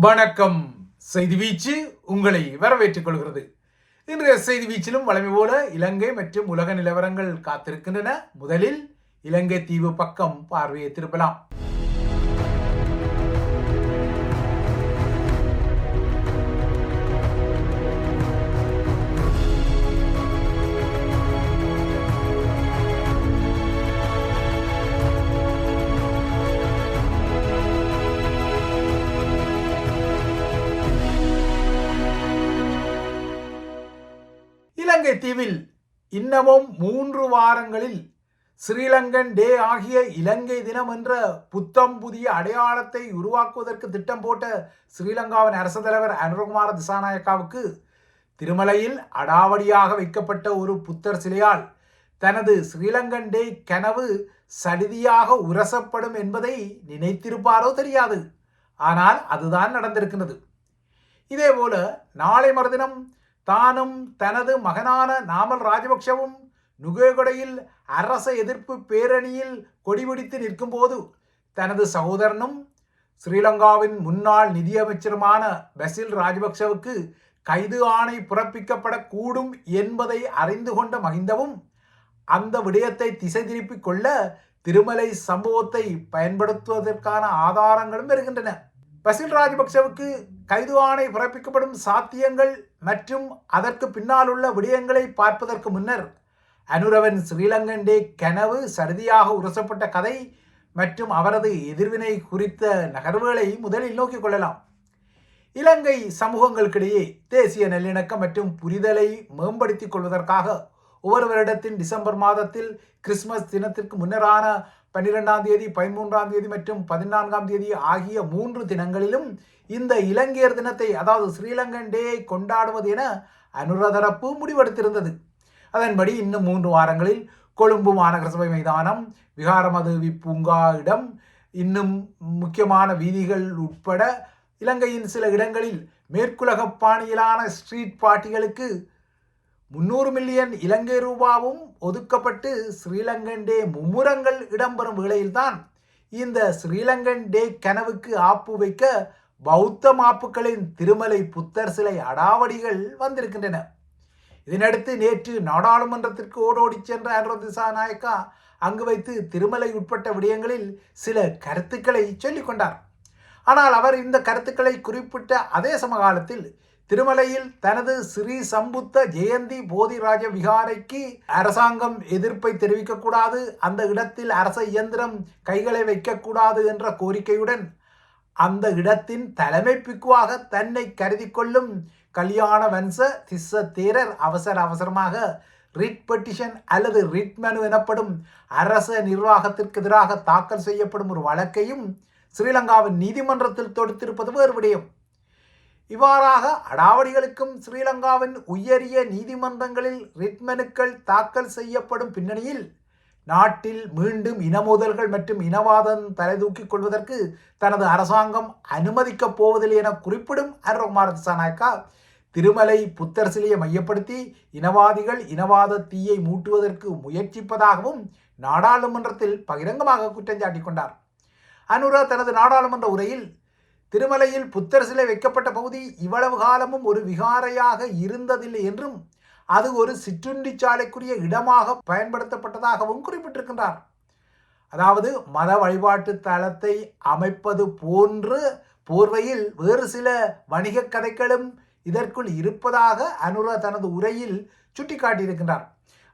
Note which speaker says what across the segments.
Speaker 1: வணக்கம். செய்தி வீச்சு உங்களை வரவேற்றுக் கொள்கிறது. இன்றைய செய்தி வீச்சிலும் வளமை போல இலங்கை மற்றும் உலக நிலவரங்கள் காத்திருக்கின்றன. முதலில் இலங்கை தீவு பக்கம் பார்வையை திருப்பலாம். தீவில் இன்னமும் மூன்று வாரங்களில் ஸ்ரீலங்கன் டே ஆகிய இலங்கை தினம் என்ற புத்தம் புதிய அடையாளத்தை உருவாக்குவதற்கு திட்டம் போட்ட ஸ்ரீலங்காவின் அரசு தலைவர் அனுரகுமார திசாநாயக்காவுக்கு திருமலையில் அடாவடியாக வைக்கப்பட்ட ஒரு புத்தர் சிலையால் தனது ஸ்ரீலங்கன் டே கனவு சடிதியாக உரசப்படும் என்பதை நினைத்திருப்பாரோ தெரியாது. ஆனால் அதுதான் நடந்திருக்கிறது. இதேபோல நாளை மறுதினம் தானும் தனது மகனான நாமல் ராஜபக்ஷவும் நுகேகொடையில் அரச எதிர்ப்பு பேரணியில் கொடிபிடித்து நிற்கும்போது தனது சகோதரனும் ஸ்ரீலங்காவின் முன்னாள் நிதியமைச்சருமான பசில் ராஜபக்ஷவுக்கு கைது ஆணை பிறப்பிக்கப்படக்கூடும் என்பதை அறிந்து கொண்ட மகிந்தவும் அந்த விடயத்தை திசை திருப்பிக் கொள்ள திருமலை சம்பவத்தை பயன்படுத்துவதற்கான ஆதாரங்களும் வருகின்றன. பசில் ராஜபக்சவுக்கு கைது ஆணை பிறப்பிக்கப்படும் சாத்தியங்கள் மற்றும் அதற்கு பின்னால் உள்ள விடயங்களை பார்ப்பதற்கு முன்னர் அனுரவன் ஸ்ரீலங்கண்டே கனவு சருதியாக உரசப்பட்ட கதை மற்றும் அவரது எதிர்வினை குறித்த நகர்வுகளை முதலில் நோக்கிக் கொள்ளலாம். இலங்கை சமூகங்களுக்கிடையே தேசிய நல்லிணக்கம் மற்றும் புரிதலை மேம்படுத்திக் கொள்வதற்காக ஒவ்வொரு வருடத்தின் டிசம்பர் மாதத்தில் கிறிஸ்மஸ் தினத்திற்கு முன்னரான பன்னிரெண்டாம் தேதி பதிமூன்றாம் தேதி மற்றும் பதினான்காம் தேதி ஆகிய மூன்று தினங்களிலும் இந்த இலங்கையர் தினத்தை அதாவது ஸ்ரீலங்கன் டேயை கொண்டாடுவது என அனுரதரப்பு முடிவெடுத்திருந்தது. அதன்படி இன்னும் மூன்று வாரங்களில் கொழும்பு மாநகர சபை மைதானம் விகாரமதேவி பூங்கா இடம் இன்னும் முக்கியமான வீதிகள் உட்பட இலங்கையின் சில இடங்களில் மேற்குலக பாணியிலான ஸ்ட்ரீட் பார்ட்டிகளுக்கு முன்னூறு மில்லியன் இலங்கை ரூபாவும் ஒதுக்கப்பட்டு ஸ்ரீலங்கன் டே மும்முரங்கள் இடம்பெறும் வேளையில்தான் இந்த ஸ்ரீலங்கன் டே கனவுக்கு ஆப்பு வைக்க பௌத்த மாப்புக்களின் திருமலை புத்தர் சிலை அடாவடிகள் வந்திருக்கின்றன. இதனடுத்து நேற்று நாடாளுமன்றத்திற்கு ஓடோடி சென்ற அனுரத் திசாநாயக்கா அங்கு வைத்து திருமலை உட்பட்ட விடயங்களில் சில கருத்துக்களை சொல்லிக் கொண்டார் ஆனால் அவர் இந்த கருத்துக்களை குறிப்பிட்ட அதே சமகாலத்தில் திருமலையில் தனது ஸ்ரீ சம்புத்த ஜெயந்தி போதிராஜ விகாரைக்கு அரசாங்கம் எதிர்ப்பை தெரிவிக்கக்கூடாது. அந்த இடத்தில் அரச இயந்திரம் கைகளை வைக்கக்கூடாது என்ற கோரிக்கையுடன் அந்த இடத்தின் தலைமை பிக்குவாக தன்னை கருதி கொள்ளும் கல்யாண வன்ச திஸ்ஸ தேரர் அவசர அவசரமாக ரிட் பெட்டிஷன் அல்லது ரிட் மனு எனப்படும் அரச நிர்வாகத்திற்கு எதிராக தாக்கல் செய்யப்படும் ஒரு வழக்கையும் ஸ்ரீலங்காவின் நீதிமன்றத்தில் தொடுத்திருப்பது வேறு விடயம் இவ்வாறாக அடாவடிகளுக்கும் ஸ்ரீலங்காவின் உயரிய நீதிமன்றங்களில் ரிட் மனுக்கள் தாக்கல் செய்யப்படும் பின்னணியில் நாட்டில் மீண்டும் இனமோதல்கள் மற்றும் இனவாதம் தலைதூக்கிக் கொள்வதற்கு தனது அரசாங்கம் அனுமதிக்கப் போவதில்லை என குறிப்பிடும் அருண்குமார் திசாநாயக்கா திருமலை புத்தர் சிலையை மையப்படுத்தி இனவாதிகள் இனவாத தீயை மூட்டுவதற்கு முயற்சிப்பதாகவும் நாடாளுமன்றத்தில் பகிரங்கமாக குற்றம் சாட்டிக் கொண்டார். அனுரா தனது நாடாளுமன்ற உரையில் திருமலையில் புத்தர் சிலை வைக்கப்பட்ட பகுதி இவ்வளவு காலமும் ஒரு விகாரையாக இருந்ததில்லை என்றும் அது ஒரு சிற்றுண்டி சாலைக்குரிய இடமாக பயன்படுத்தப்பட்டதாகவும் குறிப்பிட்டிருக்கின்றார். அதாவது மத வழிபாட்டு தளத்தை அமைப்பது போன்று போர்வையில் வேறு சில வணிக கதைகளும் இதற்குள் இருப்பதாக அனுரா தனது உரையில் சுட்டிக்காட்டியிருக்கின்றார்.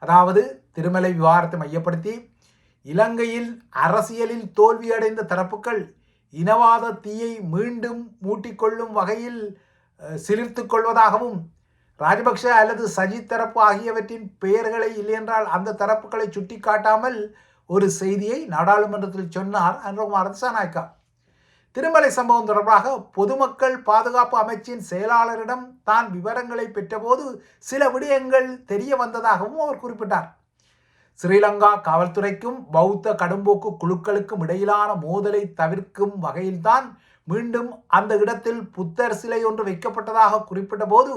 Speaker 1: அதாவது திருமலை விவகாரத்தை மையப்படுத்தி இலங்கையில் அரசியலில் தோல்வியடைந்த தரப்புகள் இனவாத தீயை மீண்டும் மூட்டிக்கொள்ளும் வகையில் சிலிர்த்து கொள்வதாகவும் ராஜபக்ஷ அல்லது சஜித் தரப்பு ஆகியவற்றின் பெயர்களை இல்லையென்றால் அந்த தரப்புகளை சுட்டிக்காட்டாமல் ஒரு செய்தியை நாடாளுமன்றத்தில் சொன்னார் அன்றகுமார் திசாநாயக்கா திருமலை சம்பவம் தொடர்பாக பொதுமக்கள் பாதுகாப்பு அமைச்சின் செயலாளரிடம் தான் விவரங்களை பெற்றபோது சில விடயங்கள் தெரிய வந்ததாகவும் அவர் குறிப்பிட்டார். ஸ்ரீலங்கா காவல்துறைக்கும் பௌத்த கடும்போக்கு குழுக்களுக்கும் இடையிலான மோதலை தவிர்க்கும் வகையில்தான் மீண்டும் அந்த இடத்தில் புத்தர் சிலை ஒன்று வைக்கப்பட்டதாக குறிப்பிட்ட போது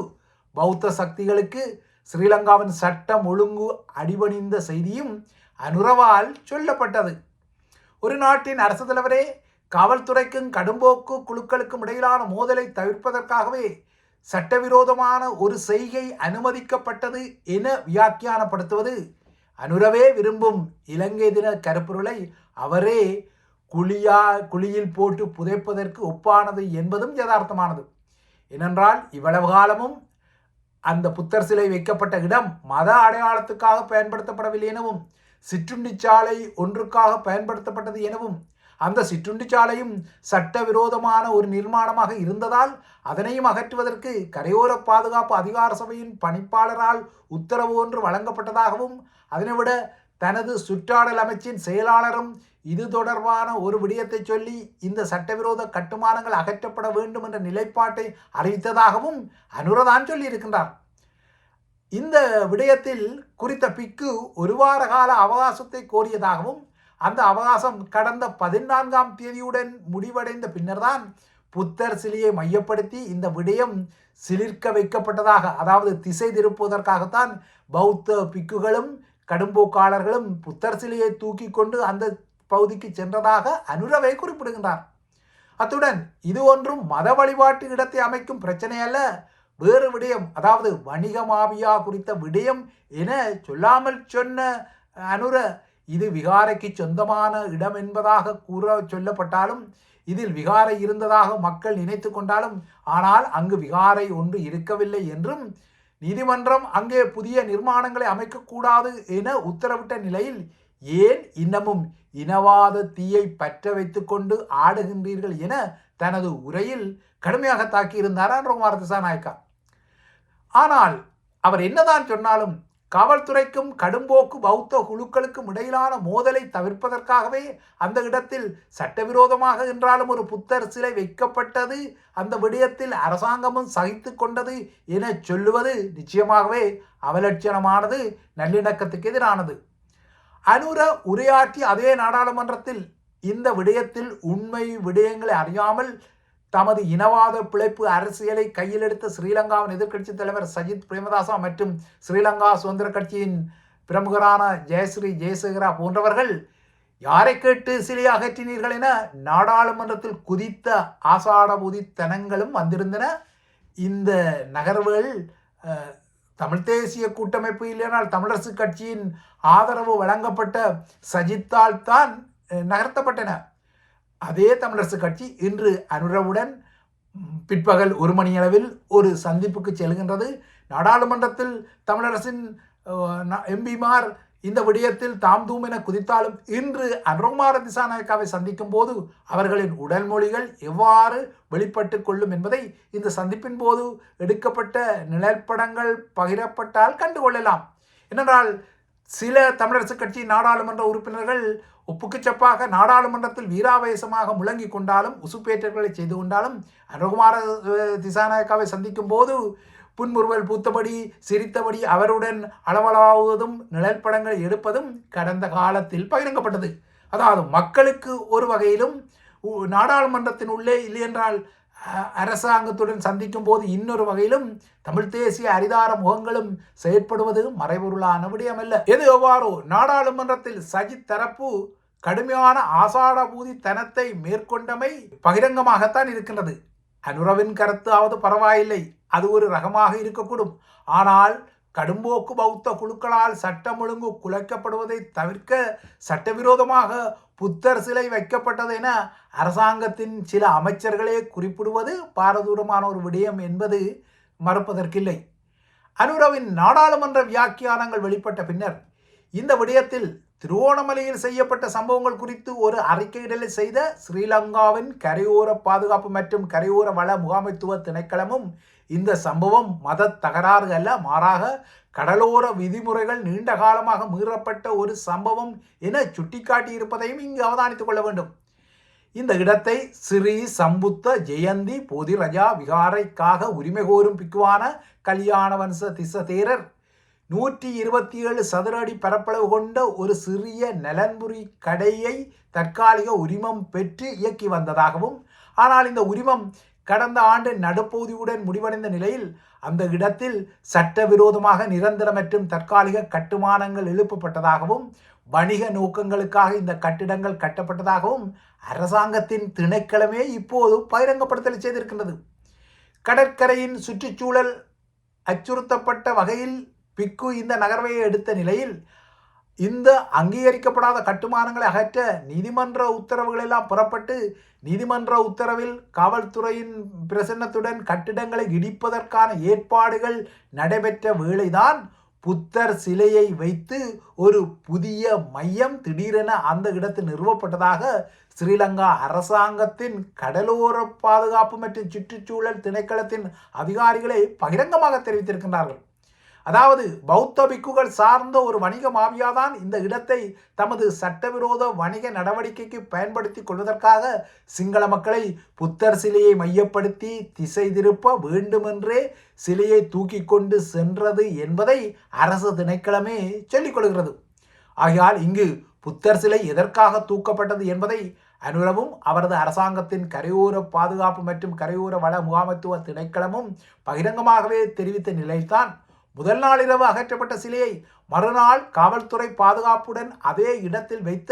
Speaker 1: பௌத்த சக்திகளுக்கு ஸ்ரீலங்காவின் சட்டம் ஒழுங்கு அடிபணிந்த செய்தியும் அனுரவால் சொல்லப்பட்டது. ஒரு நாட்டின் அரசு தலைவரே காவல்துறைக்கும் கடும்போக்கு குழுக்களுக்கும் இடையிலான மோதலை தவிர்ப்பதற்காகவே சட்டவிரோதமான ஒரு செய்கை அனுமதிக்கப்பட்டது என வியாக்கியானப்படுத்துவது அனுரவே விரும்பும் இலங்கை தின கருப்பொருளை அவரே குழியா குழியில் போட்டு புதைப்பதற்கு ஒப்பானது என்பதும் யதார்த்தமானது. ஏனென்றால் இவ்வளவு காலமும் அந்த புத்தர் சிலை வைக்கப்பட்ட இடம் மத அடையாளத்துக்காக பயன்படுத்தப்படவில்லை எனவும் சிற்றுண்டிச்சாலை ஒன்றுக்காக பயன்படுத்தப்பட்டது எனவும் அந்த சிற்றுண்டிச்சாலையும் சட்டவிரோதமான ஒரு நிர்மாணமாக இருந்ததால் அதனையும் அகற்றுவதற்கு கரையோர பாதுகாப்பு அதிகார சபையின் பணிப்பாளரால் உத்தரவு ஒன்று வழங்கப்பட்டதாகவும் அதனைவிட தனது சுற்றாடல் அமைச்சின் செயலாளரும் இது தொடர்பான ஒரு விடயத்தை சொல்லி இந்த சட்டவிரோத கட்டுமானங்கள் அகற்றப்பட வேண்டும் என்ற நிலைப்பாட்டை அறிவித்ததாகவும் அனுரதான் சொல்லியிருக்கின்றார். இந்த விடயத்தில் குறித்த பிக்கு ஒரு வார கால அவகாசத்தை கோரியதாகவும் அந்த அவகாசம் கடந்த பதினான்காம் தேதியுடன் முடிவடைந்த பின்னர்தான் புத்தர் சிலையை மையப்படுத்தி இந்த விடயம் சிலிர்க்க வைக்கப்பட்டதாக அதாவது திசை திருப்புவதற்காகத்தான் பௌத்த பிக்குகளும் கடும்போக்காளர்களும் புத்தர் சிலையை தூக்கி கொண்டு அந்த பகுதிக்கு சென்றதாக அனுரவை குறிப்பிடுகின்றார். அத்துடன் இது ஒன்றும் மத வழிபாட்டு இடத்தை அமைக்கும் பிரச்சனை அல்ல வேறு விடயம் அதாவது வணிக மாவியா குறித்த விடயம் என சொல்லாமல் சொன்ன அனுர இது விகாரைக்கு சொந்தமான இடம் என்பதாக கூற சொல்லப்பட்டாலும் இதில் விகாரை இருந்ததாக மக்கள் நினைத்து கொண்டாலும் ஆனால் அங்கு விகாரை ஒன்று இருக்கவில்லை என்றும் நீதிமன்றம் அங்கே புதிய நிர்மாணங்களை அமைக்கக்கூடாது என உத்தரவிட்ட நிலையில் ஏன் இன்னமும் இனவாத தீயை பற்ற வைத்துக்கொண்டு ஆடுகின்றீர்கள் என தனது உரையில் கடுமையாக தாக்கியிருந்தார் அன்றகுமார் திசாநாயக்கா. ஆனால் அவர் என்னதான் சொன்னாலும் காவல்துறைக்கும் கடும்போக்கு பௌத்த குழுக்களுக்கும் இடையிலான மோதலை தவிர்ப்பதற்காகவே அந்த இடத்தில் சட்டவிரோதமாக என்றாலும் ஒரு புத்தர் சிலை வைக்கப்பட்டது. அந்த விடயத்தில் அரசாங்கமும் சகித்து கொண்டது என சொல்லுவது நிச்சயமாகவே அவலட்சணமானது நல்லிணக்கத்துக்கு எதிரானது. அனுர உரையாற்றி அதே நாடாளுமன்றத்தில் இந்த விடயத்தில் உண்மை விடயங்களை அறியாமல் தமது இனவாத பிழைப்பு அரசியலை கையில் எடுத்த ஸ்ரீலங்காவின் எதிர்க்கட்சி தலைவர் சஜித் பிரேமதாசா மற்றும் ஸ்ரீலங்கா சுதந்திர கட்சியின் பிரமுகரான ஜெயஸ்ரீ ஜெயசேகரா போன்றவர்கள் யாரை கேட்டு சிலை அகற்றினீர்கள் என நாடாளுமன்றத்தில் குதித்த ஆசாடபூதித்தனங்களும் வந்திருந்தன. இந்த நகர்வுகள் தமிழ் தேசிய கூட்டமைப்பு இல்லைனால் தமிழரசு கட்சியின் ஆதரவு வழங்கப்பட்ட சஜித்தால் தான் நகர்த்தப்பட்டன. அதே தமிழரசு கட்சி இன்று அனுரவுடன் பிற்பகல் ஒரு மணியளவில் ஒரு சந்திப்புக்கு செல்கின்றது. நாடாளுமன்றத்தில் தமிழரசின் எம்பிமார் இந்த விடயத்தில் தாம் தூம் என குதித்தாலும் இன்று அனுகுமார திசாநாயக்காவை சந்திக்கும் போது அவர்களின் உடல் மொழிகள் எவ்வாறு வெளிப்பட்டு கொள்ளும் என்பதை இந்த சந்திப்பின் போது எடுக்கப்பட்ட நிழற்படங்கள் பகிரப்பட்டால் கண்டுகொள்ளலாம். என்னென்றால் சில தமிழரசு கட்சி நாடாளுமன்ற உறுப்பினர்கள் ஒப்புக்குச்சப்பாக நாடாளுமன்றத்தில் வீராவேசமாக முழங்கி கொண்டாலும் உசுப்பேற்றல்களை செய்து கொண்டாலும் அனுகுமார திசாநாயக்காவை சந்திக்கும் போது புன்முறுவல் பூத்தபடி சிரித்தபடி அவருடன் அளவளாவதும் நிழற்படங்களை எடுப்பதும் கடந்த காலத்தில் பகிரங்கப்பட்டது. அதாவது மக்களுக்கு ஒரு வகையிலும் நாடாளுமன்றத்தின் உள்ளே இல்லையென்றால் அரசாங்கத்துடன் சந்திக்கும் போது இன்னொரு வகையிலும் தமிழ் தேசிய அரிதார முகங்களும் செயற்படுவது மறைபொருளான விடயமல்ல. எது எவ்வாறோ நாடாளுமன்றத்தில் சஜித் தரப்பு கடுமையான ஆசாடபூதி தனத்தை மேற்கொண்டமை பகிரங்கமாகத்தான் இருக்கின்றது. அனுரவின் கருத்தாவது பரவாயில்லை. அது ஒரு ரகமாக இருக்கக்கூடும். ஆனால் கடும்போக்கு பௌத்த குழுக்களால் சட்டம் ஒழுங்கு குலைக்கப்படுவதை தவிர்க்க சட்டவிரோதமாக புத்தர் சிலை வைக்கப்பட்டது என அரசாங்கத்தின் சில அமைச்சர்களே குறிப்பிடுவது பாரதூரமான ஒரு விடயம் என்பது மறுப்பதற்கில்லை. அனுரவின் நாடாளுமன்ற வியாக்கியானங்கள் வெளிப்பட்ட பின்னர் இந்த விடயத்தில் திருவோணமலையில் செய்யப்பட்ட சம்பவங்கள் குறித்து ஒரு அறிக்கையிடலை செய்த ஸ்ரீலங்காவின் கரையோர பாதுகாப்பு மற்றும் கரையோர வள முகாமைத்துவ திணைக்களமும் இந்த சம்பவம் மத தகராறு அல்ல மாறாக கடலோர விதிமுறைகள் நீண்ட காலமாக மீறப்பட்ட ஒரு சம்பவம் என சுட்டிக்காட்டி இருப்பதையும் இங்கு அவதானித்துக் கொள்ள வேண்டும். இந்த இடத்தை ஸ்ரீ சம்புத்த ஜெயந்தி போதிரஜா விகாரைக்காக உரிமை கோரும் பிக்குவான கல்யாண வம்ச திசதேரர் நூற்றி இருபத்தி ஏழு சதுர அடி பரப்பளவு கொண்ட ஒரு சிறிய நலன்புரி கடையை தற்காலிக உரிமம் பெற்று இயக்கி வந்ததாகவும் ஆனால் இந்த உரிமம் கடந்த ஆண்டு நடுப்பகுதியுடன் முடிவடைந்த நிலையில் அந்த இடத்தில் சட்டவிரோதமாக நிரந்தர மற்றும் தற்காலிக கட்டுமானங்கள் எழுப்பப்பட்டதாகவும் வணிக நோக்கங்களுக்காக இந்த கட்டிடங்கள் கட்டப்பட்டதாகவும் அரசாங்கத்தின் திணைக்களமே இப்போது பகிரங்கப்படுத்தல் செய்திருக்கின்றது. கடற்கரையின் சுற்றுச்சூழல் அச்சுறுத்தப்பட்ட வகையில் பிக்கு இந்த நகர்வை எடுத்த நிலையில் இந்த அங்கீகரிக்கப்படாத கட்டுமானங்களை அகற்ற நீதிமன்ற உத்தரவுகள் எல்லாம் புறப்பட்டு நீதிமன்ற உத்தரவில் காவல்துறையின் பிரசன்னத்துடன் கட்டிடங்களை இடிப்பதற்கான ஏற்பாடுகள் நடைபெற்ற வேளைதான் புத்தர் சிலையை வைத்து ஒரு புதிய மையம் திடீரென அந்த இடத்தில் நிறுவப்பட்டதாக ஸ்ரீலங்கா அரசாங்கத்தின் கடலோர பாதுகாப்பு மற்றும் சுற்றுச்சூழல் திணைக்களத்தின் அதிகாரிகளை பகிரங்கமாக தெரிவித்திருக்கின்றார்கள். அதாவது பௌத்த பிக்குகள் சார்ந்த ஒரு வணிக மாவியாதான் இந்த இடத்தை தமது சட்டவிரோத வணிக நடவடிக்கைக்கு பயன்படுத்தி கொள்வதற்காக சிங்கள மக்களை புத்தர் சிலையை மையப்படுத்தி திசை திருப்ப வேண்டுமென்றே சிலையை தூக்கி கொண்டு சென்றது என்பதை அரசு திணைக்களமே சொல்லிக் கொள்கிறது. ஆகையால் இங்கு புத்தர் சிலை எதற்காக தூக்கப்பட்டது என்பதை அனுரவும் அவரது அரசாங்கத்தின் கரையோர பாதுகாப்பு மற்றும் கரையோர வள முகாமைத்துவ திணைக்களமும் பகிரங்கமாகவே தெரிவித்த நிலையில்தான் முதல் நாள் இரவு அகற்றப்பட்ட சிலையை மறுநாள் காவல்துறை பாதுகாப்புடன் அதே இடத்தில் வைத்த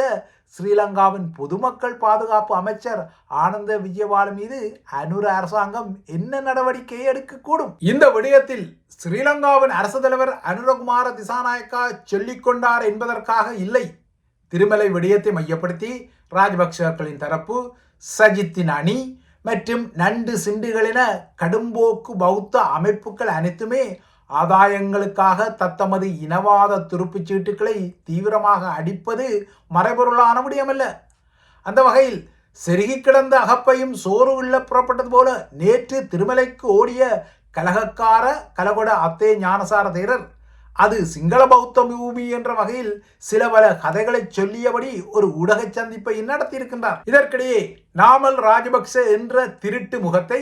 Speaker 1: ஸ்ரீலங்காவின் பொதுமக்கள் பாதுகாப்பு அமைச்சர் ஆனந்த விஜயவால மீது அனுர அரசாங்கம் என்ன நடவடிக்கை எடுக்கக்கூடும்? இந்த விடயத்தில் ஸ்ரீலங்காவின் அரசு தலைவர் அனுரகுமார திசாநாயக்கா சொல்லிக் கொண்டார் என்பதற்காக இல்லை. திருமலை விடயத்தை மையப்படுத்தி ராஜபக்சர்களின் தரப்பு சஜித்தின் அணி மற்றும் நண்டு சிண்டுகள் கடும்போக்கு பௌத்த அமைப்புகள் அனைத்துமே ஆதாயங்களுக்காக தத்தமது இனவாத துருப்புச் சீட்டுக்களை தீவிரமாக அடிப்பது மறைபொருளான முடியமல்ல. அந்த வகையில் செருகி கிடந்த அகப்பையும் சோறு உள்ள புறப்பட்டது போல நேற்று திருமலைக்கு ஓடிய கலகக்கார கலகொட அத்தே ஞானசார தேரர் அது சிங்கள பௌத்த பூமி என்ற வகையில் சில பல கதைகளை சொல்லியபடி ஒரு ஊடக சந்திப்பை நடத்தியிருக்கின்றார். இதற்கிடையே நாமல் ராஜபக்ச என்ற திருட்டு முகத்தை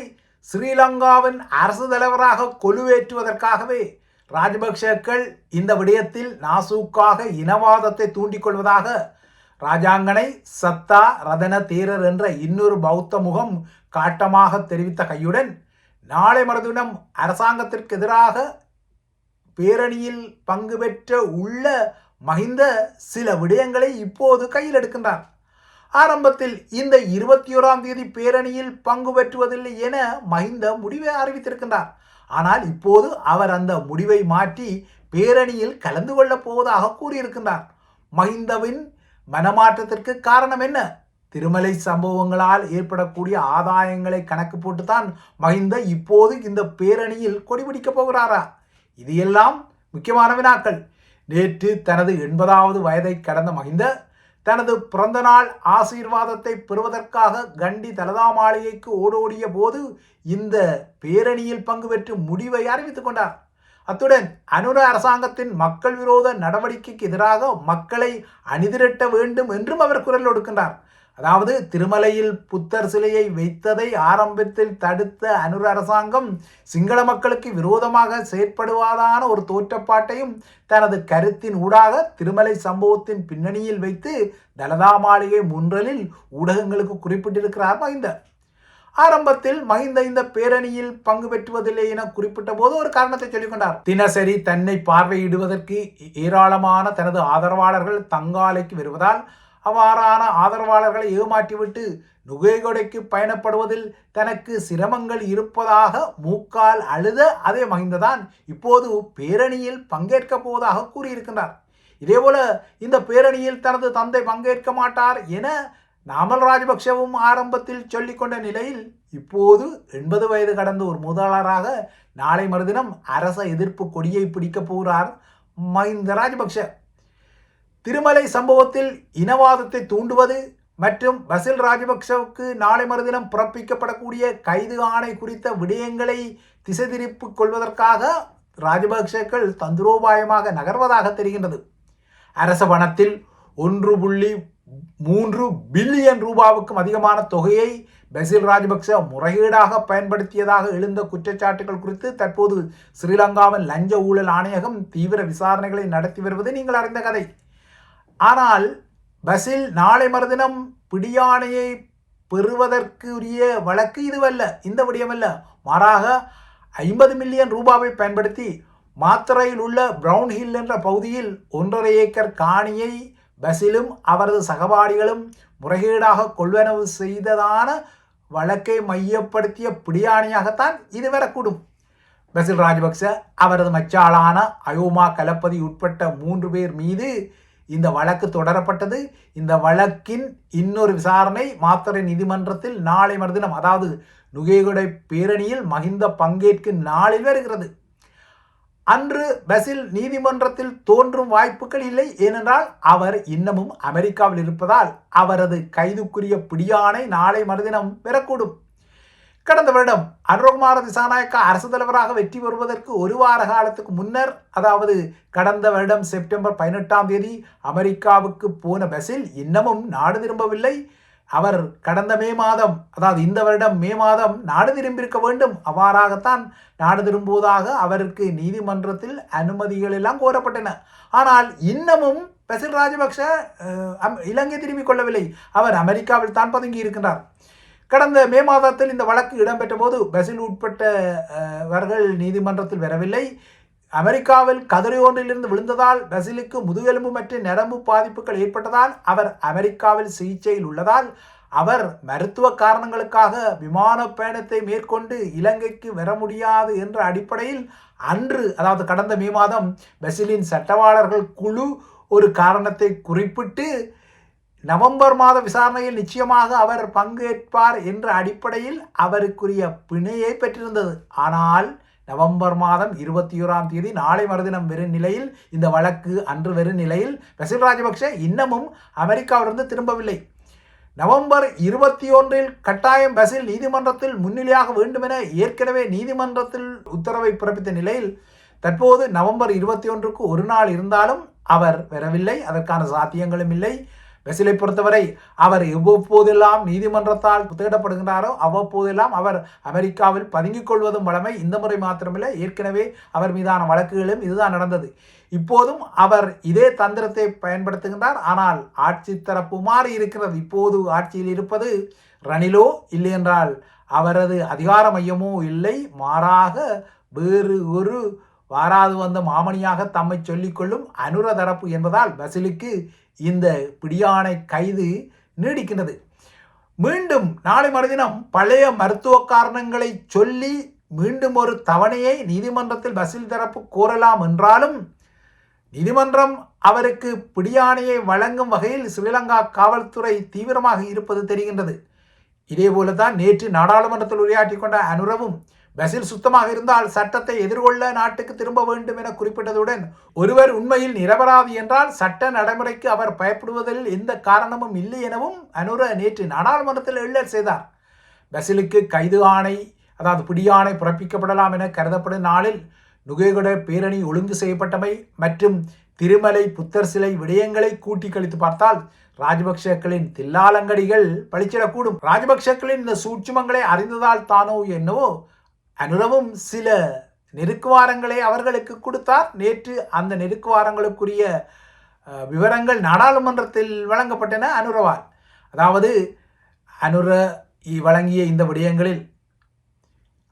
Speaker 1: ஸ்ரீலங்காவின் அரசு தலைவராக கொலுவேற்றுவதற்காகவே ராஜபக்சேக்கள் இந்த விடயத்தில் நாசூக்காக இனவாதத்தை தூண்டிக்கொள்வதாக ராஜாங்கனை சத்தா ரதன தீரர் என்ற இன்னொரு பௌத்த முகம் காட்டமாக தெரிவித்த கையுடன் நாளை மறுதினம் அரசாங்கத்திற்கு எதிராக பேரணியில் பங்கு பெற்ற உள்ள மகிந்த சில விடயங்களை இப்போது கையில் எடுக்கின்றார். ஆரம்பத்தில் இந்த இருபத்தி ஓராம் தேதி பேரணியில் பங்கு பெற்றுவதில்லை என மஹிந்த முடிவை அறிவித்திருக்கின்றார். ஆனால் இப்போது அவர் அந்த முடிவை மாற்றி பேரணியில் கலந்து கொள்ளப் போவதாக கூறியிருக்கின்றார். மஹிந்தவின் மனமாற்றத்திற்கு காரணம் என்ன? திருமலை சம்பவங்களால் ஏற்படக்கூடிய ஆதாயங்களை கணக்கு போட்டுத்தான் மஹிந்த இப்போது இந்த பேரணியில் கொடிபிடிக்கப் போகிறாரா? இது எல்லாம் முக்கியமான வினாக்கள். நேற்று தனது எண்பதாவது வயதை கடந்த மஹிந்த தனது பிறந்தநாள் ஆசீர்வாதத்தை பெறுவதற்காக கண்டி தலதா மாளிகைக்கு ஓடோடிய போது இந்த பேரணியில் பங்கு பெற்று முடிவை அறிவித்துக் கொண்டார். அத்துடன் அனுர அரசாங்கத்தின் மக்கள் விரோத நடவடிக்கைக்கு எதிராக மக்களை அணிதிரட்ட வேண்டும் என்றும் அவர் குரல் கொடுக்கின்றார். அதாவது திருமலையில் புத்தர் சிலையை வைத்ததை ஆரம்பத்தில் தடுத்த அனுர் அரசாங்கம் சிங்கள மக்களுக்கு விரோதமாக செயற்படுவதான ஒரு தோற்றப்பாட்டையும் தனது கருத்தின் ஊடாக திருமலை சம்பவத்தின் பின்னணியில் வைத்து தலதா மாளிகை முன்றலில் ஊடகங்களுக்கு குறிப்பிட்டிருக்கிறார் மகிந்த. ஆரம்பத்தில் மகிந்த இந்த பேரணியில் பங்கு பெற்றுவதில்லை என குறிப்பிட்ட போது ஒரு காரணத்தை சொல்லிக்கொண்டார் தினசரி தன்னை பார்வையிடுவதற்கு ஏராளமான தனது ஆதரவாளர்கள் தங்காலைக்கு வருவதால் அவ்வாறான ஆதரவாளர்களை ஏமாற்றிவிட்டு நுகைகொடைக்கு பயணப்படுவதில் தனக்கு சிரமங்கள் இருப்பதாக மூக்கால் அழுத அதே மகிந்ததான் இப்போது பேரணியில் பங்கேற்கப் போவதாக கூறியிருக்கின்றார். இதேபோல இந்த பேரணியில் தனது தந்தை பங்கேற்க மாட்டார் என நாமல் ராஜபக்சவும் ஆரம்பத்தில் சொல்லிக்கொண்ட நிலையில் இப்போது எண்பது வயது கடந்த ஒரு முதலாளராக நாளை மறுதினம் அரச எதிர்ப்பு கொடியை பிடிக்கப் போகிறார் மஹிந்த ராஜபக்ஷ. திருமலை சம்பவத்தில் இனவாதத்தை தூண்டுவது மற்றும் பசில் ராஜபக்சவுக்கு நாளை மறுதினம் பிறப்பிக்கப்படக்கூடிய கைது ஆணை குறித்த விடயங்களை திசை திருப்பி கொள்வதற்காக ராஜபக்சேக்கள் தந்திரோபாயமாக நகர்வதாக தெரிகின்றது. அரச பணத்தில் ஒன்று புள்ளி மூன்று பில்லியன் ரூபாவுக்கும் அதிகமான தொகையை பசில் ராஜபக்ச முறைகேடாக பயன்படுத்தியதாக எழுந்த குற்றச்சாட்டுகள் குறித்து தற்போது ஸ்ரீலங்காவின் லஞ்ச ஊழல் ஆணையகம் தீவிர விசாரணைகளை நடத்தி வருவது நீங்கள் அறிந்த கதை. ஆனால் பஸ்ஸில் நாளை மறுதினம் பிடியாணையை பெறுவதற்குரிய வழக்கு இதுவல்ல இந்த விடயமல்ல. மாறாக ஐம்பது மில்லியன் ரூபாவை பயன்படுத்தி மாத்திரையில் உள்ள பிரவுன் ஹில் என்ற பகுதியில் ஒன்றரை ஏக்கர் காணியை பசிலும் அவரது சகபாடிகளும் முறைகேடாக கொள்வனவு செய்ததான வழக்கை மையப்படுத்திய பிடியாணியாகத்தான் இது வரக்கூடும். பசில் ராஜபக்ச அவரது மச்சாளான அயோமா கலப்பதி உட்பட்ட மூன்று பேர் மீது இந்த வழக்கு தொடரப்பட்டது. இந்த வழக்கின் இன்னொரு விசாரணை மாத்தறை நீதிமன்றத்தில் நாளை மறுதினம் அதாவது நுகேகுடை பேரணியில் மகிந்த பங்கேற்கும் நாளில் வருகிறது. அன்று பசில் நீதிமன்றத்தில் தோன்றும் வாய்ப்புகள் இல்லை. ஏனென்றால் அவர் இன்னமும் அமெரிக்காவில் இருப்பதால் அவரது கைதுக்குரிய பிடியானை நாளை மறுதினம் பெறக்கூடும். கடந்த வருடம் அனுரகுமார திசாநாயக்கா அரசு தலைவராக வெற்றி பெறுவதற்கு ஒரு வார காலத்துக்கு முன்னர் அதாவது கடந்த வருடம் செப்டம்பர் பதினெட்டாம் தேதி அமெரிக்காவுக்கு போன பஸ்ஸில் இன்னமும் நாடு திரும்பவில்லை. அவர் கடந்த மே மாதம் அதாவது இந்த வருடம் மே மாதம் நாடு திரும்பியிருக்க வேண்டும். அவ்வாறாகத்தான் நாடு திரும்புவதாக அவருக்கு நீதிமன்றத்தில் அனுமதிகள் எல்லாம் கோரப்பட்டன. ஆனால் இன்னமும் பசில் ராஜபக்ஷ இலங்கை திரும்பிக் கொள்ளவில்லை. அவர் அமெரிக்காவில் தான் பதுங்கி இருக்கின்றார் கடந்த மே மாதத்தில் இந்த வழக்கு இடம்பெற்ற போது பசில் உட்பட்டவர்கள் நீதிமன்றத்தில் வரவில்லை. அமெரிக்காவில் கதிரை ஒன்றிலிருந்து விழுந்ததால் பசிலுக்கு முதுகெலும்பு மற்றும் நரம்பு பாதிப்புகள் ஏற்பட்டதால் அவர் அமெரிக்காவில் சிகிச்சையில் உள்ளதால் அவர் மருத்துவ காரணங்களுக்காக விமான பயணத்தை மேற்கொண்டு இலங்கைக்கு வர முடியாது என்ற அடிப்படையில் அன்று அதாவது கடந்த மே மாதம் பசிலின் சட்டவாளர்கள் குழு ஒரு காரணத்தை குறிப்பிட்டு நவம்பர் மாத விசாரணையில் நிச்சயமாக அவர் பங்கேற்பார் என்ற அடிப்படையில் அவருக்குரிய பிணையை பெற்றிருந்தது. ஆனால் நவம்பர் மாதம் இருபத்தி ஓராம் தேதி நாளை மறுதினம் வெறும் நிலையில் இந்த வழக்கு அன்று வெறும் நிலையில் பசில் ராஜபக்ஷ இன்னமும் அமெரிக்காவிலிருந்து திரும்பவில்லை. நவம்பர் இருபத்தி ஒன்றில் கட்டாயம் பசில் நீதிமன்றத்தில் முன்னிலையாக வேண்டுமென ஏற்கனவே நீதிமன்றத்தில் உத்தரவை பிறப்பித்த நிலையில் தற்போது நவம்பர் இருபத்தி ஒன்றுக்கு ஒரு நாள் இருந்தாலும் அவர் வரவில்லை. அதற்கான சாத்தியங்களும் இல்லை. பெசிலை பொறுத்தவரை அவர் எவ்வப்போதெல்லாம் நீதிமன்றத்தால் தேடப்படுகின்றாரோ அவ்வப்போதெல்லாம் அவர் அமெரிக்காவில் பதுங்கிக் கொள்வதும் வழமை இந்த முறை மாத்திரமில்லை. ஏற்கனவே அவர் மீதான வழக்குகளும் இதுதான் நடந்தது. இப்போதும் அவர் இதே தந்திரத்தை பயன்படுத்துகின்றார். ஆனால் ஆட்சி தரப்பு மாறி இருக்கிறது. இப்போது ஆட்சியில் இருப்பது ரணிலோ இல்லையென்றால் அவரது அதிகார மையமோ இல்லை. மாறாக வேறு ஒரு வாராது வந்த மாமணியாக தம்மை சொல்லிக்கொள்ளும் அனுர தரப்பு என்பதால் பசிலுக்கு இந்த பிடியானை கைது நீடிக்கின்றது. மீண்டும் நாளை மறுதினம் பழைய மருத்துவ காரணங்களை சொல்லி மீண்டும் ஒரு தவணையை நீதிமன்றத்தில் பசில் தரப்பு கோரலாம் என்றாலும் நீதிமன்றம் அவருக்கு பிடியாணையை வழங்கும் வகையில் ஸ்ரீலங்கா காவல்துறை தீவிரமாக இருப்பது தெரிகின்றது. இதேபோல தான் நேற்று நாடாளுமன்றத்தில் உரையாற்றி கொண்ட அனுரவும் பசில் சுத்தமாக இருந்தால் சட்டத்தை எதிர்கொள்ள நாட்டுக்கு திரும்ப வேண்டும் என குறிப்பிட்டதுடன் ஒருவர் உண்மையில் நிரபராதி என்றால் சட்ட நடைமுறைக்கு அவர் பயப்படுவதில் எந்த காரணமும் இல்லை எனவும் அனுர நேற்று நாடாளுமன்றத்தில் எள்ளல் செய்தார். பசிலுக்கு கைது ஆணை அதாவது பிடியாணை பிறப்பிக்கப்படலாம் என கருதப்படும் நாளில் நுகைகுட பேரணி ஒழுங்கு செய்யப்பட்டமை மற்றும் திருமலை புத்தர் சிலை விடயங்களை கூட்டி கழித்து பார்த்தால் ராஜபக்சக்களின் தில்லாலங்கடிகள் பழிச்சிடக்கூடும் ராஜபக்சக்களின் இந்த சூட்சுமங்களை அறிந்ததால் தானோ என்னவோ அனுரவும் சில நெருக்குவாரங்களை அவர்களுக்கு கொடுத்தார். நேற்று அந்த நெருக்குவாரங்களுக்குரிய விவரங்கள் நாடாளுமன்றத்தில் வழங்கப்பட்டன. அனுரவால் அதாவது அனுர வழங்கிய இந்த விடயங்களில்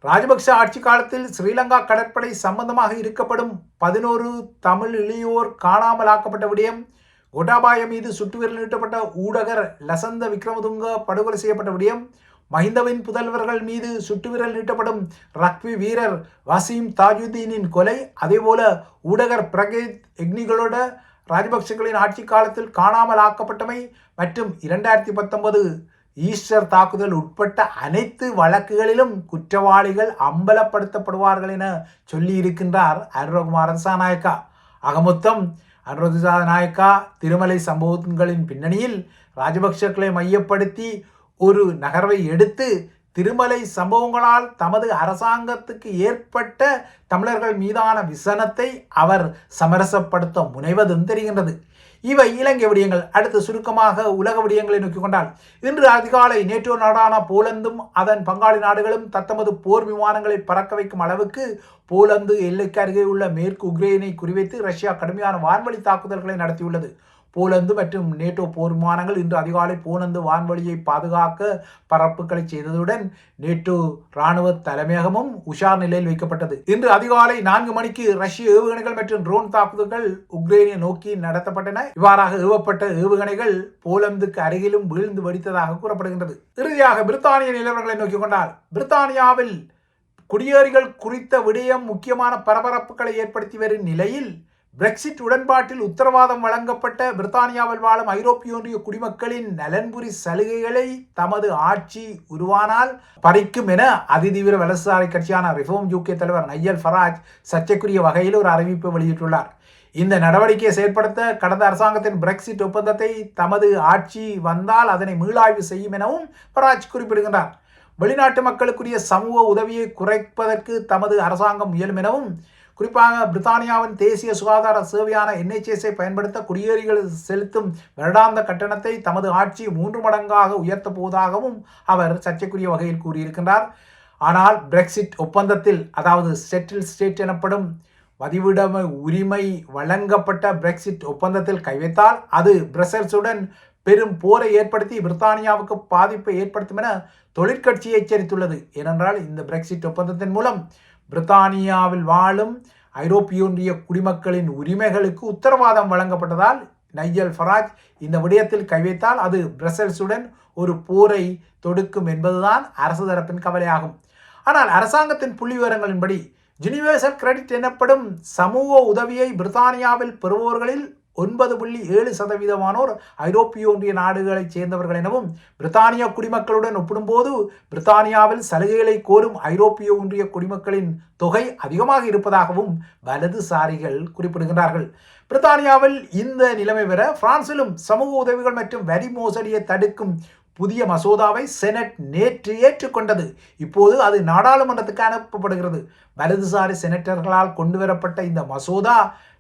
Speaker 1: ராஜபக்ஷ ஆட்சி காலத்தில் ஸ்ரீலங்கா கடற்படை சம்பந்தமாக இருக்கப்படும் பதினோரு தமிழ் இளையோர் காணாமலாக்கப்பட்ட விடயம் கோட்டாபாய மீது சுட்டுவிரல் நீட்டப்பட்ட ஊடகர் லசந்த விக்ரமதுங்க படுகொலை செய்யப்பட்ட விடயம் மஹிந்தவின் புதல்வர்கள் மீது சுட்டுவிரல் நீட்டப்படும் ரக்வி வீரர் வசீம் தாஜுதீனின் கொலை அதேபோல ஊடகர் பிரகேத் எக்னிகளோட ராஜபக்சங்களின் ஆட்சி காலத்தில் காணாமல் ஆக்கப்பட்டமை மற்றும் இரண்டாயிரத்தி பத்தொன்பது ஈஸ்டர் தாக்குதல் உட்பட்ட அனைத்து வழக்குகளிலும் குற்றவாளிகள் அம்பலப்படுத்தப்படுவார்கள் என சொல்லி இருக்கின்றார் சாநாயக்கா. அகமொத்தம் அனுரதிசா நாயக்கா திருமலை சம்பவங்களின் பின்னணியில் ராஜபக்சக்களை மையப்படுத்தி ஒரு நகர்வை எடுத்து திருமலை சம்பவங்களால் தமது அரசாங்கத்துக்கு ஏற்பட்ட தமிழர்கள் மீதான விசனத்தை அவர் சமரசப்படுத்த முனைவதும் தெரிகின்றது. இவை இலங்கை விடயங்கள். அடுத்து சுருக்கமாக உலக விடயங்களை நோக்கி கொண்டால் இன்று அதிகாலை நேற்றோ நாடான போலந்தும் அதன் பங்காளி நாடுகளும் தத்தமது போர் விமானங்களை பறக்க வைக்கும் அளவுக்கு போலந்து எல்லைக்கு அருகே உள்ள மேற்கு உக்ரைனை குறிவைத்து ரஷ்யா கடுமையான வான்வழி தாக்குதல்களை நடத்தியுள்ளது. போலந்து மற்றும் நேட்டோ போர் விமானங்கள் இன்று அதிகாலை போலந்து வான்வழியை பாதுகாக்க பரப்புகளை செய்ததுடன் நேட்டோ ராணுவ தலைமையகமும் உஷார் நிலையில் வைக்கப்பட்டது. இன்று அதிகாலை நான்கு மணிக்கு ரஷ்ய ஏவுகணைகள் மற்றும் ட்ரோன் தாக்குதல்கள் உக்ரைனை நோக்கி நடத்தப்பட்டன. இவ்வாறாக ஏவப்பட்ட ஏவுகணைகள் போலந்துக்கு அருகிலும் வீழ்ந்து வெடித்ததாக கூறப்படுகின்றது. இறுதியாக பிரித்தானிய நிலவரங்களை நோக்கிக் கொண்டால் பிரித்தானியாவில் குடியேறிகள் குறித்த விடயம் முக்கியமான பரபரப்புகளை ஏற்படுத்தி வரும் நிலையில் பிரெக்சிட் உடன்பாட்டில் உத்தரவாதம் வழங்கப்பட்ட பிரித்தானியாவில் வாழும் ஐரோப்பிய ஒன்றிய குடிமக்களின் நலன்புரி சலுகைகளை தமது ஆட்சி உருவானால் பறிக்கும் என அதிதீவிர வலதுசாரி கட்சியான ரிஃபோம் யூகே தலைவர் நையல் ஃபராஜ் சர்ச்சைக்குரிய வகையில் ஒரு அறிவிப்பை வெளியிட்டுள்ளார். இந்த நடவடிக்கையை செயற்படுத்த கடந்த அரசாங்கத்தின் பிரெக்சிட் ஒப்பந்தத்தை தமது ஆட்சி வந்தால் அதனை மீளாய்வு செய்யும் எனவும் ஃபராஜ் குறிப்பிடுகின்றார். வெளிநாட்டு மக்களுக்குரிய சமூக உதவியை குறைப்பதற்கு தமது அரசாங்கம் முயலும் எனவும் குறிப்பாக பிரித்தானியாவின் தேசிய சுகாதார சேவையான என்ஹெச்எஸை பயன்படுத்த குடியேறிகள் செலுத்தும் வருடாந்த கட்டணத்தை தமது ஆட்சி மூன்று மடங்காக உயர்த்தப் போவதாகவும் அவர் சர்ச்சைக்குரிய வகையில் கூறியிருக்கின்றார். ஆனால் பிரெக்சிட் ஒப்பந்தத்தில் அதாவது செட்டில் ஸ்டேட் எனப்படும் வதிவிடம உரிமை வழங்கப்பட்ட பிரெக்சிட் ஒப்பந்தத்தில் கைவைத்தால் அது பிரசல்ஸுடன் பெரும் போரை ஏற்படுத்தி பிரித்தானியாவுக்கு பாதிப்பை ஏற்படுத்தும் என தொழிற்கட்சி எச்சரித்துள்ளது. ஏனென்றால் இந்த பிரெக்சிட் ஒப்பந்தத்தின் மூலம் பிரித்தானியாவில் வாழும் ஐரோப்பிய ஒன்றிய குடிமக்களின் உரிமைகளுக்கு உத்தரவாதம் வழங்கப்பட்டதால் நையல் ஃபராஜ் இந்த விடயத்தில் கைவைத்தால் அது பிரசல்ஸுடன் ஒரு போரை தொடுக்கும் என்பதுதான் அரசு தரப்பின் கவலையாகும். ஆனால் அரசாங்கத்தின் புள்ளி விவரங்களின்படி யூனிவர்சல் கிரெடிட் எனப்படும் சமூக உதவியை பிரித்தானியாவில் பெறுபவர்களில் ஒன்பது புள்ளி ஏழு சதவீதமானோர் ஐரோப்பிய ஒன்றிய நாடுகளைச் சேர்ந்தவர்கள் எனவும் பிரித்தானிய குடிமக்களுடன் ஒப்பிடும்போது பிரித்தானியாவில் சலுகைகளை கோரும் ஐரோப்பிய ஒன்றிய குடிமக்களின் தொகை அதிகமாக இருப்பதாகவும் வலதுசாரிகள் குறிப்பிடுகின்றார்கள். பிரித்தானியாவில் இந்த நிலைமை பெற பிரான்சிலும் சமூக உதவிகள் மற்றும் வரி மோசடியை தடுக்கும் புதிய மசோதாவை செனட் நேற்று ஏற்றுக்கொண்டது. இப்போது அது நாடாளுமன்றத்துக்கு அனுப்பப்படுகிறது. வலதுசாரி செனட்டர்களால் கொண்டுவரப்பட்ட இந்த மசோதா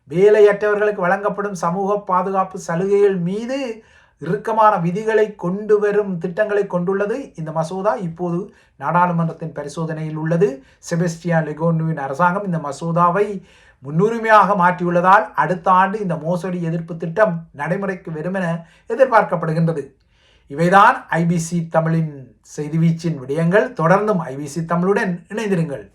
Speaker 1: வேலையற்றவர்களுக்கு வழங்கப்படும் சமூக பாதுகாப்பு சலுகைகள் மீது இறுக்கமான விதிகளை கொண்டு வரும் திட்டங்களை கொண்டுள்ளது. இந்த மசோதா இப்போது நாடாளுமன்றத்தின் பரிசோதனையில் உள்ளது. செபஸ்டியா லெகோனுவின் அரசாங்கம் இந்த மசோதாவை முன்னுரிமையாக மாற்றியுள்ளதால் அடுத்த ஆண்டு இந்த மோசடி எதிர்ப்பு திட்டம் நடைமுறைக்கு வரும் என எதிர்பார்க்கப்படுகின்றது. இவைதான் ஐபிசி தமிழின் செய்தி வீச்சின் விடயங்கள். தொடர்ந்தும் ஐபிசி தமிழுடன் இணைந்திருங்கள்.